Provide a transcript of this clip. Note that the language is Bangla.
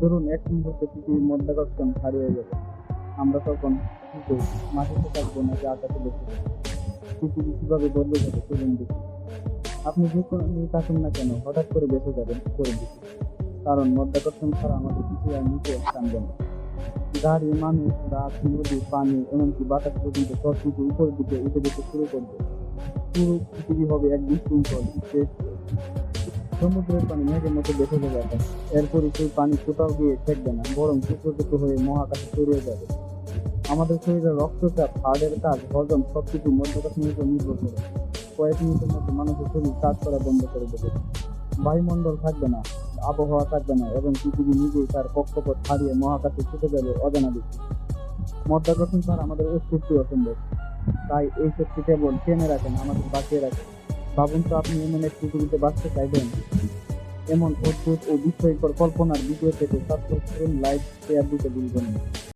ধরুন, এক মুহূর্তে পৃথিবীর মধ্যাকর্ষণ হারিয়ে যাবে আমরা তখন কি করব? মাটিতে থাকব নাকি আকাশে বসে পৃথিবী কীভাবে বদলে যাবে চলুন দেখি আপনি যে কোনো থাকুন না কেন, হঠাৎ করে বেঁচে যাবেন, করে দিচ্ছি কারণ মধ্যাকর্ষণ ছাড়া আমাদের কিছু আর নিচে টানবে না। গাড়ি, মানুষ গাছ নদী, পানি, এমনকি বাতাস পর্যন্ত সব কিছু উপরের দিকে উঠে যেতে শুরু করবে। পুরো পৃথিবী হবে এক বিশৃঙ্খল সমুদ্রের পানি মেঘের মতো বেঁচে যাবে এখন এরপরই সেই পানি কোথাও গিয়ে ঠেকবে না, বরং টুকরো টুকরো হয়ে মহাকাশে ছড়িয়ে যাবে। আমাদের শরীরের রক্তচাপ হার্টের কাজ, হজম সবকিছু মধ্যকাশ্মীর উপর নির্ভর করে। কয়েক মিনিটের মধ্যে মানুষের শরীর কাজ করা বন্ধ করে দেবে। বায়ুমণ্ডল থাকবে না, আবহাওয়া থাকবে না, এবং পৃথিবী নিজেই তার কক্ষপথ হারিয়ে মহাকাশে ছুটে যাবে অজানা দিকে। মধ্যাকর্ষণ ছাড়া আমাদের অস্তিত্ব অসম্ভব। তাই এই শক্তি কেবল টেনে রাখেন আমাদের বাঁচিয়ে রাখেন ভাবুন তো আপনি এমন এক পৃথিবীতে বাঁচতে চাইবেন? এমন অদ্ভুত ও বিস্ময়কর কল্পনার ভিডিও পেতে সাবস্ক্রাইব করুন লাইক শেয়ার দিতে ভুলবেন না